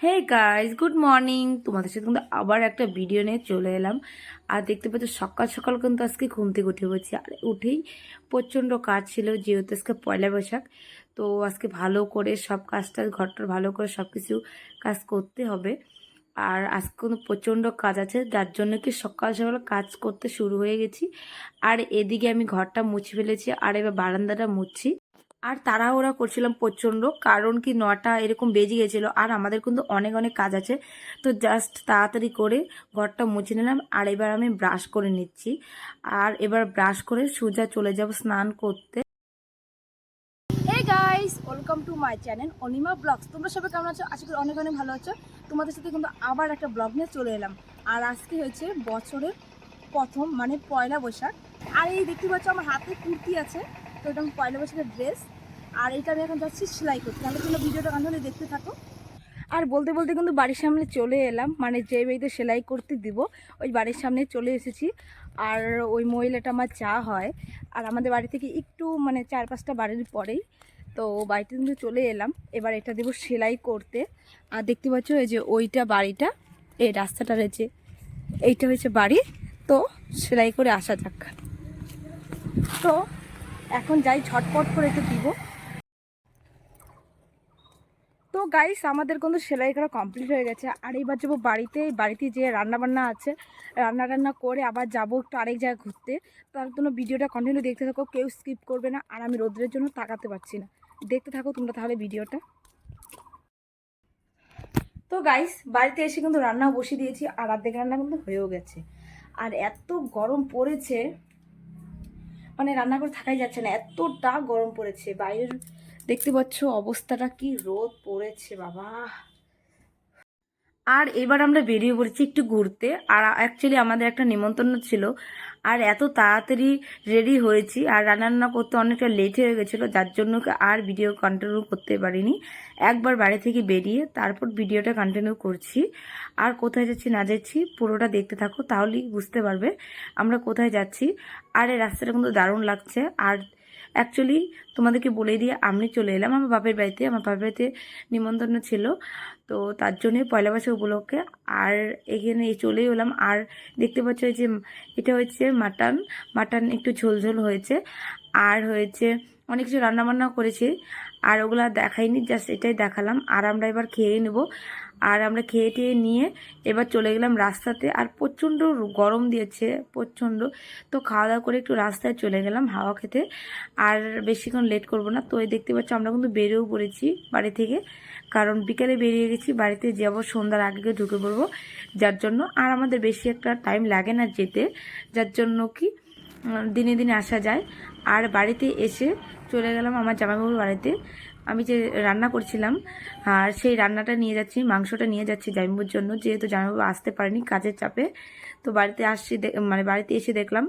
Hey guys good morning তোমাদের সাথে কিন্তু আবার একটা ভিডিও নিয়ে চলে এলাম। আর দেখতে পাচ্ছ, সকাল সকাল কিন্তু আজকে ঘুম থেকে উঠে পড়ছি। আর উঠেই প্রচণ্ড কাজ ছিল, যেহেতু আজকে পয়লা বৈশাখ। তো আজকে ভালো করে সব কাজটা, ঘরটার ভালো করে সব কিছু কাজ করতে হবে। আর আজকে কিন্তু প্রচণ্ড কাজ আছে, যার জন্য কি সকাল সকাল কাজ করতে শুরু হয়ে গেছি। আর এদিকে আমি ঘরটা মুছে ফেলেছি, আর এবার বারান্দাটা মুছছি। আর তাড়াহুড়া করছিলাম প্রচণ্ড, কারণ কি নটা এরকম বেজে গেছিল আর আমাদের কিন্তু অনেক অনেক কাজ আছে। তো জাস্ট তাড়াতাড়ি করে ঘরটা মুছে নিলাম আর এবার আমি ব্রাশ করে নিচ্ছি। আর এবার ব্রাশ করে সোজা চলে যাব স্নান করতে। Guys welcome to my channel Anima blogs তোমরা সবাই কেমন আছো? আশা অনেক অনেক ভালো আছো। তোমাদের সাথে কিন্তু আবার একটা ব্লগ নিয়ে চলে এলাম। আর আজকে হয়েছে বছরের প্রথম মানে পয়লা বৈশাখ। আর এই দেখতে পাচ্ছ আমার হাতে কুর্তি আছে, তো এটা আমার পয়লা বৈশাখের ড্রেস আর এইটা আমি এখন যাচ্ছি সেলাই করতে। তাহলে তোমরা ভিডিওটা কন্টিনিউ দেখতে থাকো। আর বলতে বলতে কিন্তু বাড়ির সামনে চলে এলাম। মানে যে বাড়িতে সেলাই করতে দিব, ওই বাড়ির সামনে চলে এসেছি। আর ওই মহিলাটা আমার চা হয়। আর আমাদের বাড়ি থেকে একটু মানে চার পাঁচটা বাড়ির পরেই। তো বাড়িতে কিন্তু চলে এলাম। এবার এটা দেবো সেলাই করতে। আর দেখতে পাচ্ছ এই যে ওইটা বাড়িটা, এই রাস্তাটা রয়েছে। এইটা হয়েছে বাড়ি। তো সেলাই করে আসা যাক। তো এখন যাই ঝটপট করে একটু দিব তো গাইস আমাদের কিন্তু সেলাই করা কমপ্লিট হয়ে গেছে। আর এইবার যাব বাড়িতে বাড়িতে যে রান্না বান্না আছে রান্না টান্না করে আবার যাব একটু আরেক জায়গায় ঘুরতে। তার জন্য ভিডিওটা কন্টিনিউ দেখতে থাকো, কেউ স্কিপ করবে না, আর আমি রোদ্রের জন্য তাকাতে পারছি না। দেখতে থাকো তোমরা তাহলে ভিডিওটা। তো গাইস বাড়িতে এসে কিন্তু রান্না বসিয়ে দিয়েছি, আর অর্ধেক রান্না কিন্তু হয়েও গেছে। আর এত গরম পড়েছে মানে রান্না করে থাকাই যাচ্ছে না, এতটা গরম পড়েছে। বাইরের দেখতে পাচ্ছ অবস্থাটা কি রোদ পড়েছে, বাবা। আর এবার আমরা বেরিয়ে পড়েছি একটু ঘুরতে। আর অ্যাকচুয়ালি আমাদের একটা নিমন্ত্রণ ছিল। আর এত তাড়াতাড়ি রেডি হয়েছি। আর রান্না করতে অনেকটা লেট হয়ে গেছিল, যার জন্য আর ভিডিও কন্টিনিউ করতে পারিনি। একবার বাড়ি থেকে বেরিয়ে তারপর ভিডিওটা কন্টিনিউ করছি। আর কোথায় যাচ্ছি না যাচ্ছি পুরোটা দেখতে থাকো, তাহলেই বুঝতে পারবে আমরা কোথায় যাচ্ছি। আর এই রাস্তাটা কিন্তু দারুণ লাগছে। আর অ্যাকচুয়ালি তোমাদেরকে বলে দিয়ে আমি চলে এলাম। আমার বাপের বাড়িতে, আমার বাপের বাড়িতে নিমন্ত্রণ ছিল। তো তার জন্যই পয়লা বৈশাখ উপলক্ষে আর এখানে চলেই এলাম। আর দেখতে পাচ্ছ যে, এটা হচ্ছে মাটন। মাটন একটু ঝোলঝোল হয়েছে। আর হয়েছে অনেক কিছু রান্নাবান্না করেছি, আর ওগুলা দেখাইনি জাস্ট এটাই দেখালাম। আর আমরা এবার খেয়ে নেব। আর আমরা খেয়ে টেয়ে নিয়ে এবার চলে গেলাম রাস্তাতে, আর প্রচণ্ড গরম দিয়েছে, প্রচণ্ড। তো খাওয়া দাওয়া করে একটু রাস্তায় চলে গেলাম হাওয়া খেতে। আর বেশিক্ষণ লেট করব না। তো এই দেখতে পাচ্ছ আমরা কিন্তু বেরিয়েও পড়েছি বাড়ি থেকে, কারণ বিকেলে বেরিয়ে গেছি, বাড়িতে যাব সন্ধ্যার আগে ঢুকে পড়ব। যার জন্য আর আমাদের বেশি একটা টাইম লাগে না যেতে, যার জন্য কি দিনে দিনে আসা যায়। আর বাড়িতে এসে চলে গেলাম আমার জামাইবাবুর বাড়িতে। আমি যে রান্না করছিলাম আর সেই রান্নাটা নিয়ে যাচ্ছি মাংসটা নিয়ে যাচ্ছি জামাইবাবুর জন্য। যেহেতু জামাইবাবু আসতে পারেনি কাজের চাপে তো বাড়িতে আসছি দে- মানে বাড়িতে এসে দেখলাম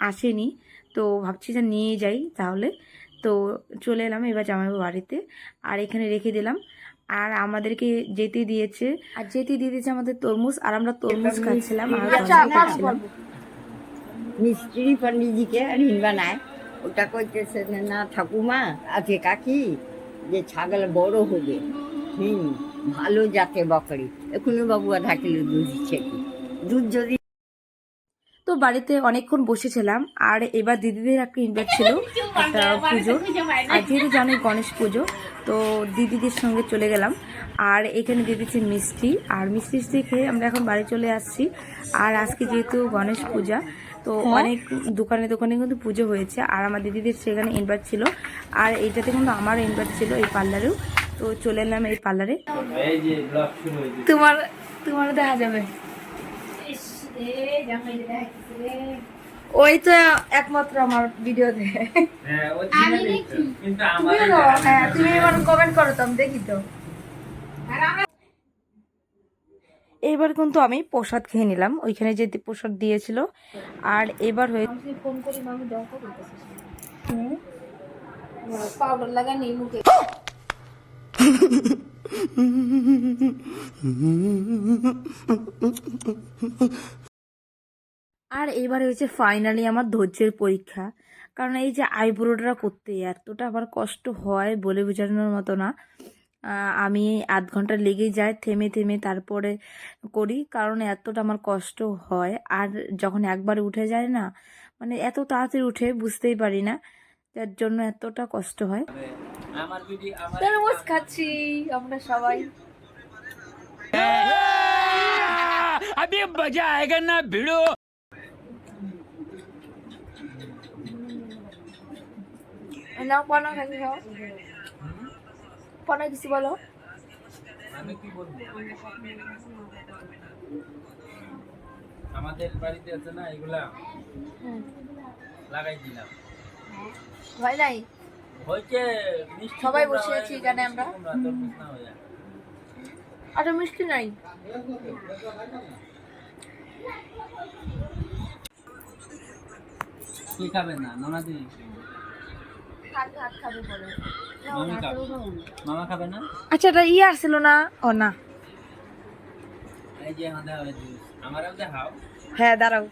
আসেনি। তো ভাবছি যে নিয়ে যাই তাহলে। তো চলে এলাম এবার জামাইবাবু বাড়িতে আর এখানে রেখে দিলাম। আর আমাদেরকে যেতে দিয়েছে আর যেতে দিয়ে দিয়েছে আমাদের তরমুজ আর আমরা তরমুজ খাচ্ছিলাম আর তরমুজ খাচ্ছিলাম। মিস্ত্রি পণ্ডিতজিকে ঋণ বানায় ওটা কইতেছে যে, না ঠাকুমা আছে কাকি যে ছাগল বড় হবে হুম ভালো জাতে বকরি। এখনও বাবুয়া থাকিলে দুধ দিচ্ছে কি? দুধ যদি তো বাড়িতে অনেকক্ষণ বসেছিলাম আর এবার দিদিদের একটা ইনভাইট ছিল একটা পুজো। আর যেহেতু জানোই গণেশ পুজো তো দিদিদের সঙ্গে চলে গেলাম। আর এখানে দিয়ে দিচ্ছি মিষ্টি আর মিষ্টি খেয়ে আমরা এখন বাড়ি চলে আসছি। আর আজকে যেহেতু গণেশ পূজা তো অনেক দোকানে দোকানে কিন্তু পুজো হয়েছে। আর আমার দিদিদের সেখানে ইনভাইট ছিল। আর এইটাতে কিন্তু আমার ইনভাইট ছিল এই পার্লারেও। তো চলে এলাম এই পার্লারে। তোমার তোমার দেখা যাবে। ওই তো একমাত্র আমার ভিডিওতে। হ্যাঁ, হ্যাঁ তুমি কমেন্ট করো তো আমি দেখি তো। এবার কিন্তু আমি প্রসাদ খেয়ে নিলাম। ওইখানে যে প্রসাদ দিয়েছিল। আর এবার হয়ে ফোন করি মামি দেওয়া পাউডার লাগাই নেই মুখে। আর এবার হয়েছে ফাইনালি আমার ধৈর্যের পরীক্ষা। কারণ এই যে আইব্রোটা করতে এতটা আমার কষ্ট হয় বলে বোঝানোর মতো না। আমি আধ ঘন্টা লেগেই যায় থেমে থেমে তারপরে করি কারণ এতটা আমার কষ্ট হয় আর যখন একবার উঠে যায় না মানে এত তাড়াতাড়ি উঠে বুঝতেই পারি না যার জন্য এতটা কষ্ট হয় আমার ভিডিও আমার তরমুজ খাচ্ছি আমরা সবাই अभी मजा आएगा ना भिड़ो নাও পনা খাচ্ছি খাও পনা কিছু বলো। আমি কি বলব? আমাদের বাড়িতে আছে না এগুলা লাগাই দিলাম। ভয় নাই? হয়েছে মিষ্টি সবাই বসে আছি এখানে আমরা। হয়ে। আচ্ছা মিষ্টি নাই? কি খাবেন না? নোনা মামি খাবে। মামা খাবে না? আচ্ছা এটা ইয়ে আসছিল না? ও না। হ্যাঁ দাঁড়াও।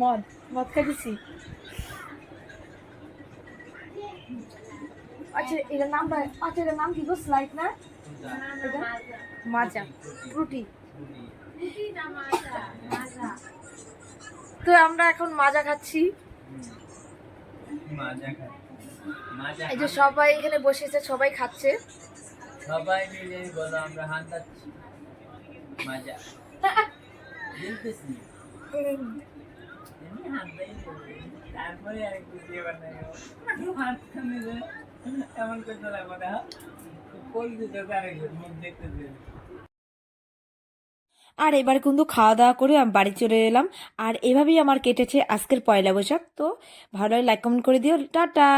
মদ মদ খাইছি আচ্ছা এটার নাম আচ্ছা এটার নাম কি গো? স্লাইড না? মাজা। ফ্রুটি তো আমরা এখন মাজা খাচ্ছি। এই যে সবাই এখানে বসেছে সবাই খাচ্ছে। সবাই মিলে বলো আমরা হান্তাচ্ছি মাজা। এমনি। তারপরে বানাবো। করতে লাগবে না। দিতে আরেকজন মুখ দেখতেছে। আর এবার কিন্তু খাওয়া দাওয়া করে আমি বাড়ি চলে এলাম। আর এভাবেই আমার কেটেছে আজকের পয়লা বৈশাখ। তো ভালো লাইক, কমেন্ট করে দিও। টাটা!